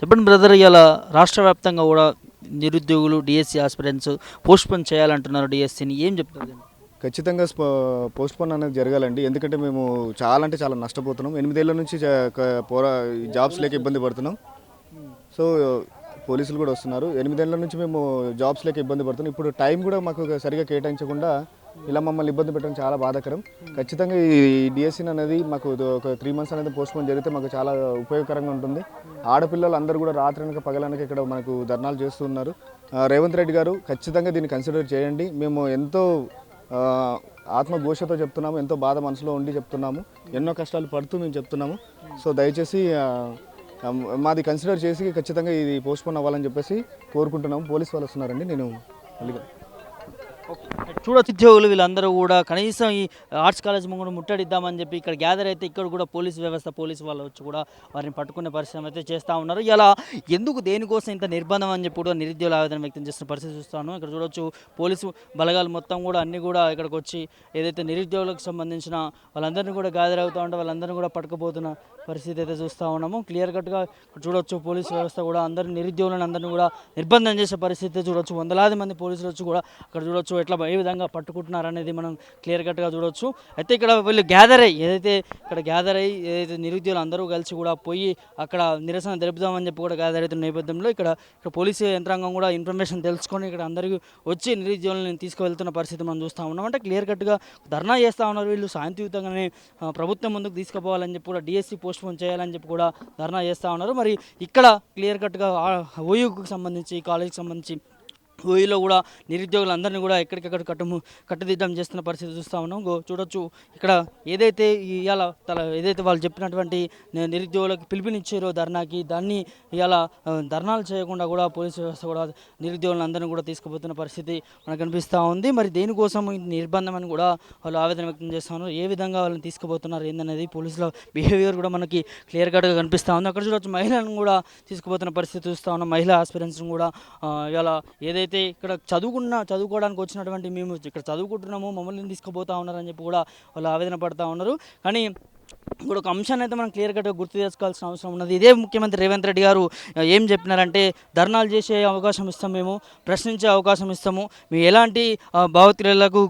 చెప్పండి బ్రదర్ ఇలా రాష్ట్ర వ్యాప్తంగా కూడా నిరుద్యోగులు డిఎస్సి ఆస్పిరెంట్స్ పోస్ట్పోన్ చేయాలంటున్నారు డిఎస్సిని ఏం చెప్తారు ఖచ్చితంగా పోస్ట్పోన్ అనేది జరగాలండి. ఎందుకంటే మేము చాలా అంటే చాలా నష్టపోతున్నాం. ఎనిమిదేళ్ళ నుంచి పోరా ఈ జాబ్స్ లేక ఇబ్బంది పడుతున్నాం. సో పోలీసులు కూడా వస్తున్నారు. ఎనిమిదేళ్ళ నుంచి మేము జాబ్స్ లేక ఇబ్బంది పడుతున్నాం. ఇప్పుడు టైం కూడా మాకు సరిగా కేటాయించకుండా ఇలా మమ్మల్ని ఇబ్బంది పెట్టడం చాలా బాధాకరం. ఖచ్చితంగా ఈ డిఎస్సిన్ అనేది మాకు ఇది ఒక త్రీ మంత్స్ అనేది పోస్ట్ పోన్ జరిగితే మాకు చాలా ఉపయోగకరంగా ఉంటుంది. ఆడపిల్లలు అందరూ కూడా రాత్రనక పగలనక ఇక్కడ మనకు ధర్నాలు చేస్తున్నారు రేవంత్ రెడ్డి గారు ఖచ్చితంగా దీన్ని కన్సిడర్ చేయండి. మేము ఎంతో ఆత్మఘోషతో చెప్తున్నాము ఎంతో బాధ మనసులో ఉండి చెప్తున్నాము ఎన్నో కష్టాలు పడుతూ మేము చెప్తున్నాము. సో దయచేసి మాది కన్సిడర్ చేసి ఖచ్చితంగా ఇది పోస్ట్పోన్ అవ్వాలని చెప్పేసి కోరుకుంటున్నాము. పోలీస్ వాళ్ళు వస్తున్నారండి నేను మళ్ళీ చూడొచ్చు ఉద్యోగులు వీళ్ళందరూ కూడా. కనీసం ఈ ఆర్ట్స్ కాలేజ్ ముందు ముట్టడిద్దామని చెప్పి ఇక్కడ గ్యాదర్ అయితే ఇక్కడ కూడా పోలీస్ వ్యవస్థ పోలీసు వాళ్ళు వచ్చి కూడా వారిని పట్టుకునే పరిశ్రమ అయితే చేస్తూ ఉన్నారు. ఇలా ఎందుకు దేనికోసం ఇంత నిర్బంధం అని చెప్పి కూడా నిరుద్యోగుల ఆవేదన వ్యక్తం చేస్తున్న పరిస్థితి చూస్తాను ఇక్కడ చూడొచ్చు పోలీసు బలగాలు మొత్తం కూడా అన్నీ కూడా ఇక్కడికి వచ్చి ఏదైతే నిరుద్యోగులకు సంబంధించిన వాళ్ళందరినీ కూడా గ్యాదర్ అవుతూ ఉంటే వాళ్ళందరినీ కూడా పట్టుకుపోతున్న పరిస్థితి అయితే చూస్తూ ఉన్నాము. క్లియర్ కట్గా చూడొచ్చు. పోలీసు వ్యవస్థ కూడా అందరు నిరుద్యోగులను అందరినీ కూడా నిర్బంధం చేసే పరిస్థితి చూడొచ్చు. వందలాది మంది పోలీసులు వచ్చి కూడా అక్కడ చూడొచ్చు. ఎట్లా ఏ విధంగా పట్టుకుంటున్నారు అనేది మనం క్లియర్ కట్గా చూడొచ్చు. అయితే ఇక్కడ వీళ్ళు గ్యాదర్ అయ్యి ఏదైతే ఇక్కడ గ్యాదర్ అయ్యి ఏదైతే నిరుద్యోగులు అందరూ కలిసి కూడా పోయి అక్కడ నిరసన తెలుపుదామని చెప్పి కూడా గ్యాదర్ అవుతున్న నేపథ్యంలో ఇక్కడ ఇక్కడ పోలీసు యంత్రాంగం కూడా ఇన్ఫర్మేషన్ తెలుసుకొని ఇక్కడ అందరికీ వచ్చి నిరుద్యోగులను తీసుకువెళ్తున్న పరిస్థితి మనం చూస్తూ ఉన్నాం. అంటే క్లియర్ కట్గా ధర్నా చేస్తూ ఉన్నారు వీళ్ళు. శాంతియుతంగానే ప్రభుత్వం ముందుకు తీసుకుపోవాలని చెప్పి కూడా డిఎస్సి పోస్ట్ పోన్ చేయాలని చెప్పి కూడా ధర్నా చేస్తూ ఉన్నారు. మరి ఇక్కడ క్లియర్ కట్గా ఓయూకి సంబంధించి కాలేజీకి సంబంధించి ఓయిలో కూడా నిరుద్యోగులందరినీ కూడా ఎక్కడికక్కడ కట్టుము కట్టుదిద్దం చేస్తున్న పరిస్థితి చూస్తూ ఉన్నాం. చూడొచ్చు. ఇక్కడ ఏదైతే ఇవాళ తల ఏదైతే వాళ్ళు చెప్పినటువంటి నిరుద్యోగులకు పిలుపునిచ్చారో ధర్నాకి దాన్ని ఇవాళ ధర్నాలు చేయకుండా కూడా పోలీసు వ్యవస్థ కూడా నిరుద్యోగులందరినీ కూడా తీసుకుపోతున్న పరిస్థితి మనకు కనిపిస్తూ ఉంది. మరి దేనికోసం నిర్బంధం అని కూడా వాళ్ళు ఆవేదన వ్యక్తం చేస్తూ ఉన్నారు? ఏ విధంగా వాళ్ళని తీసుకుపోతున్నారు ఏందనేది పోలీసుల బిహేవియర్ కూడా మనకి క్లియర్ కట్గా కనిపిస్తూ ఉంది. అక్కడ చూడొచ్చు మహిళలను కూడా తీసుకుపోతున్న పరిస్థితి చూస్తూ ఉన్నాం. మహిళా ఆస్పిరెంట్స్ని కూడా ఇవాళ ఏదైతే అయితే ఇక్కడ చదువుకున్న చదువుకోవడానికి వచ్చినటువంటి మేము ఇక్కడ చదువుకుంటున్నాము మమ్మల్ని తీసుకుపోతా ఉన్నారని చెప్పి కూడా వాళ్ళు ఆవేదన పడతా ఉన్నారు. కానీ ఇప్పుడు ఒక అంశాన్ని అయితే మనం క్లియర్ కట్గా గుర్తు చేసుకోవాల్సిన అవసరం ఉన్నది. ఇదే ముఖ్యమంత్రి రేవంత్ రెడ్డి గారు ఏం చెప్పినారంటే ధర్నాలు చేసే అవకాశం ఇస్తాం మేము ప్రశ్నించే అవకాశం ఇస్తాము. మేము ఎలాంటి ఆ, భావోద్వేగాలకు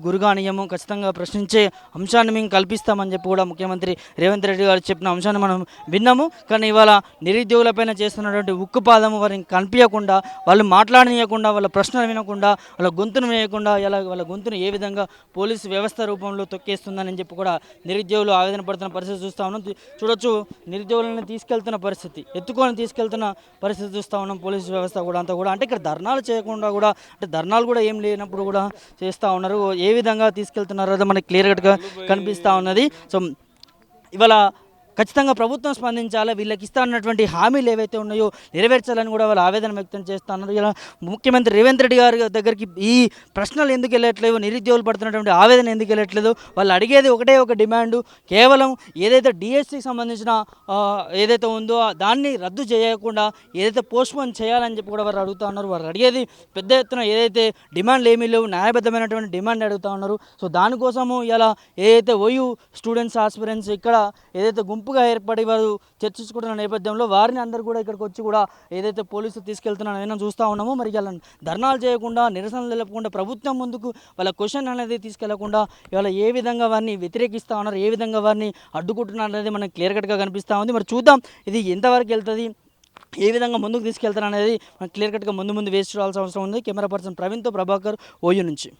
ఖచ్చితంగా ప్రశ్నించే అంశాన్ని మేము కల్పిస్తామని చెప్పి కూడా ముఖ్యమంత్రి రేవంత్ రెడ్డి గారు చెప్పిన అంశాన్ని మనం విన్నాము. కానీ ఇవాళ నిరుద్యోగులపైన చేస్తున్నటువంటి ఉక్కుపాదము వారిని కనిపించకుండా వాళ్ళు మాట్లాడనీయకుండా వాళ్ళ ప్రశ్నలు వినకుండా వాళ్ళ గొంతును వేయకుండా ఇలా వాళ్ళ గొంతును ఏ విధంగా పోలీసు వ్యవస్థ రూపంలో తొక్కేస్తుందని చెప్పి కూడా నిరుద్యోగులు ఆవేదన పడుతున్న పరిస్థితి చూస్తా ఉన్నాం. చూడొచ్చు నిరుద్యోగులను తీసుకెళ్తున్న పరిస్థితి. ఎత్తుకొని తీసుకెళ్తున్న పరిస్థితి చూస్తూ ఉన్నాం. పోలీసు వ్యవస్థ కూడా అంతా కూడా. అంటే ఇక్కడ ధర్నాలు చేయకుండా కూడా అంటే ధర్నాలు కూడా ఏం లేనప్పుడు కూడా చేస్తూ ఉన్నారు. ఏ విధంగా తీసుకెళ్తున్నారో అది మనకి క్లియర్ కట్గా కనిపిస్తూ ఉన్నది. సో ఇవాళ ఖచ్చితంగా ప్రభుత్వం స్పందించాలి వీళ్ళకి ఇస్తా ఉన్నటువంటి హామీలు ఏవైతే ఉన్నాయో నెరవేర్చాలని కూడా వాళ్ళు ఆవేదన వ్యక్తం చేస్తున్నారు. ఇలా ముఖ్యమంత్రి రేవంత్ రెడ్డి గారి దగ్గరికి ఈ ప్రశ్నలు ఎందుకు వెళ్ళట్లేవు నిరుద్యోగులు పడుతున్నటువంటి ఆవేదన ఎందుకు వెళ్ళట్లేదు? వాళ్ళు అడిగేది ఒకటే ఒక డిమాండ్ కేవలం ఏదైతే డిఎస్సికి సంబంధించిన ఏదైతే ఉందో దాన్ని రద్దు చేయకుండా ఏదైతే పోస్ట్పోన్ చేయాలని చెప్పి కూడా వారు అడుగుతా ఉన్నారు. వారు అడిగేది పెద్ద ఎత్తున ఏదైతే డిమాండ్లు ఏమీ లేవు న్యాయబద్ధమైనటువంటి డిమాండ్ అడుగుతా ఉన్నారు. సో దానికోసము ఇలా ఏదైతే ఓయూ స్టూడెంట్స్ ఆస్పిరెంట్స్ ఇక్కడ ఏదైతే గుంపు గుంపుగా ఏర్పడి వారు చర్చించుకుంటున్న నేపథ్యంలో వారిని అందరు కూడా ఇక్కడికి వచ్చి కూడా ఏదైతే పోలీసులు తీసుకెళ్తున్నారో చూస్తూ ఉన్నామో మరి ఇలా ధర్నాలు చేయకుండా నిరసనలు తెలపకుండా ప్రభుత్వం ముందుకు వాళ్ళ క్వశ్చన్ అనేది తీసుకెళ్ళకుండా ఇవాళ ఏ విధంగా వారిని వ్యతిరేకిస్తూ ఉన్నారు ఏ విధంగా వారిని అడ్డుకుంటున్నారు అనేది మనకు క్లియర్ కట్గా కనిపిస్తూ ఉంది. మరి చూద్దాం ఇది ఎంతవరకు వెళ్తుంది ఏ విధంగా ముందుకు తీసుకెళ్తారు అనేది మనకి క్లియర్ కట్గా ముందు ముందు వేస్ట్ చూడాల్సిన అవసరం ఉంది. కెమెరా పర్సన్ ప్రవీణ్తో ప్రభాకర్ ఓయూ నుంచి.